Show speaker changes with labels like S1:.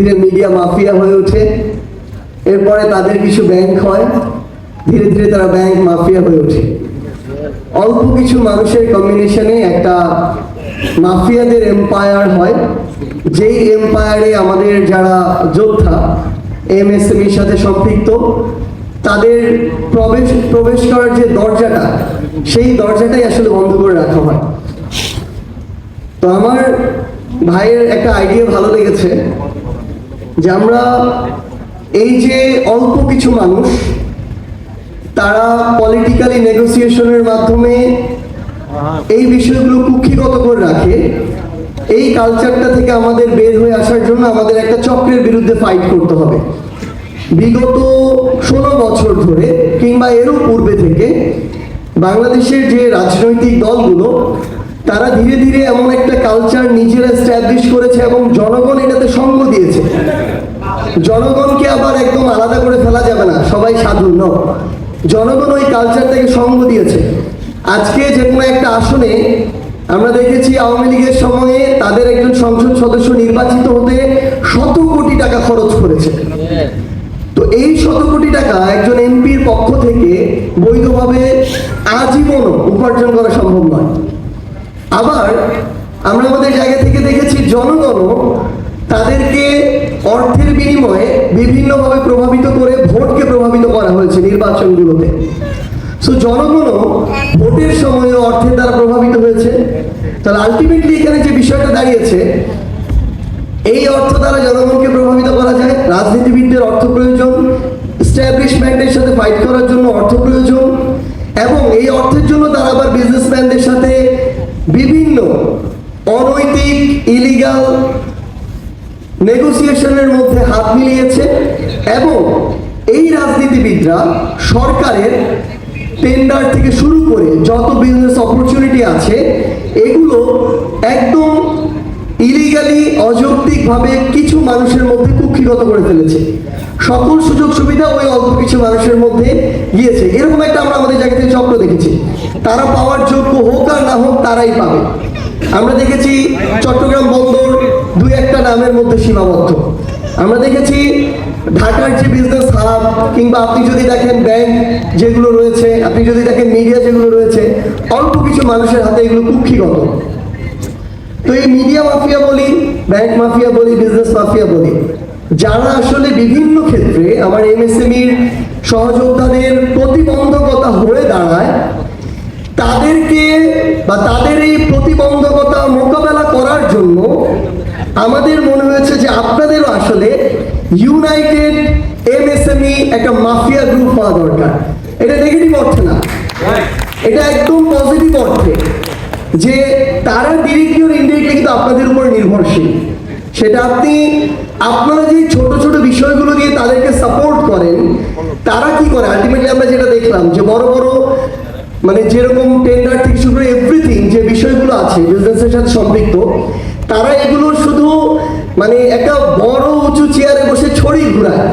S1: ধীরে media mafia হয়ে ওঠে। এরপরে তাদের কিছু ব্যাংক হয়। ধীরে ধীরে তারা ব্যাংক মাফিয়া হয়ে ওঠে। অল্প কিছু মানুষের কম্বিনেশনে একটা মাফিয়াদের এম্পায়ার হয়। যেই এম্পায়ারে আমাদের যারা যোদ্ধা এমএসএমইর সাথে সম্পৃক্ত, তাদের প্রবেশ প্রবেশ করার যে দরজাটা, সেই দরজাটাই আসলে বন্ধ করে রাখা হয়। তো আমার ভাইয়ের একটা আইডিয়া ভালো লেগেছে। যে আমরা এই যে অল্প কিছু মানুষ, তারা পলিটিক্যালি নেগোসিয়েশনের মাধ্যমে এই বিষয়গুলো কুক্ষিগত করে রাখে। এই কালচারটা থেকে আমাদের বের হয়ে আসার জন্য আমাদের একটা চক্রের বিরুদ্ধে ফাইট করতে হবে। বিগত ষোলো বছর ধরে কিংবা এরও পূর্বে থেকে বাংলাদেশের যে রাজনৈতিক দলগুলো, তারা ধীরে ধীরে এমন একটা কালচার নিজেরা স্ট্যাবলিশ করেছে এবং জনগণ এটাতে সঙ্গ দিয়েছে। জনগণকে আবার একদম আলাদা করে ফেলা যাবে না, সবাই সাধু ন জনগণ ওই কালচারটাকে সঙ্গ দিয়েছে। আজকে যে কোনো একটা আসনে আমরা দেখেছি আওয়ামী লীগের সময়ে তাদের একজন সংসদ সদস্য নির্বাচিত হতে শত কোটি টাকা খরচ করেছে। তো এই শত কোটি টাকা একজন এমপির পক্ষ থেকে বৈধভাবে আজীবনও উপার্জন করা সম্ভব নয়। আবার আমরা আমাদের জায়গা থেকে দেখেছি জনগণও তাদেরকে অর্থের বিনিময়ে বিভিন্নভাবে প্রভাবিত করে ভোটকে প্রভাবিত করা হয়েছে নির্বাচনগুলোতে। সো জনগণও ভোটের সময়ে অর্থের দ্বারা প্রভাবিত হয়েছে। তাহলে আলটিমেটলি এখানে যে বিষয়টা দাঁড়িয়েছে, এই অর্থ দ্বারা জনগণকে প্রভাবিত করা যায়। রাজনীতিবিদদের অর্থ প্রয়োজন স্ট্যাবলিশমেন্টের সাথে ফাইট করার জন্য অর্থ প্রয়োজন, এবং এই অর্থের জন্য তারা আবার বিজনেসম্যানদের সাথে বিভিন্ন অনৈতিক ইলিগাল নেগোসিয়েশনের মধ্যে হাত মিলিয়েছে এবং এই রাজনীতিবিদরা সরকারের টেন্ডার থেকে শুরু করে যত বিজনেস অপরচুনিটি আছে, এগুলো একদম ইলিগালি অযৌক্তিকভাবে কিছু মানুষের মধ্যে কুক্ষিগত করে ফেলেছে। সকল সুযোগ সুবিধা ওই অল্প কিছু মানুষের মধ্যে গিয়েছে। এরকম একটা আমরা আমাদের জায়গা থেকে চক্র দেখেছি। তারা পাওয়ার যোগ্য হোক আর না হোক, তারাই পাবে। আমরা দেখেছি চট্টগ্রাম বন্দর দুই একটা নামের মধ্যে সীমাবদ্ধ। আমরা দেখেছি ঢাকার যে বিজনেস হাব কিংবা আপনি যদি দেখেন ব্যাংক যেগুলো রয়েছে, আপনি যদি দেখেন মিডিয়া যেগুলো রয়েছে, অল্প কিছু মানুষের হাতে এগুলো কুক্ষিগত। তো এই মিডিয়া মাফিয়া বলি ব্যাংক মাফিয়া বলি বিজনেস মাফিয়া বলি, যারা আসলে বিভিন্ন ক্ষেত্রে আমার এমএসএমইর সহযোদ্ধাদের প্রতিবন্ধকতা হয়ে দাঁড়ায় তাদেরকে বা তাদের এই প্রতিবন্ধকতা মোকাবেলা করার জন্য আমাদের মনে হয়েছে যে আপনাদেরও আসলে ইউনাইটেড এমএসএমই একটা মাফিয়া গ্রুপ হওয়া দরকার। এটা নেগেটিভ অর্থে না। এটা একদম পজিটিভ অর্থে যে তারা ডিরেক্টলি ওর ইনডিরেক্টলি কিন্তু আপনাদের উপর নির্ভরশীল। সেটা আপনি, আপনারা যে ছোট ছোট বিষয়গুলো দিয়ে তাদেরকে সাপোর্ট করেন, তারা কি করে? আলটিমেটলি আমরা যেটা দেখলাম যে বড় বড় মানে যেরকম টেন্ডার ঠিক শুরু করে এভরিথিং যে বিষয়গুলো আছে বিজনেসের সাথে সম্পৃক্ত, তারা এগুলো শুধু মানে একটা বড় উঁচু চেয়ারে বসে ছড়ি ঘুরায়।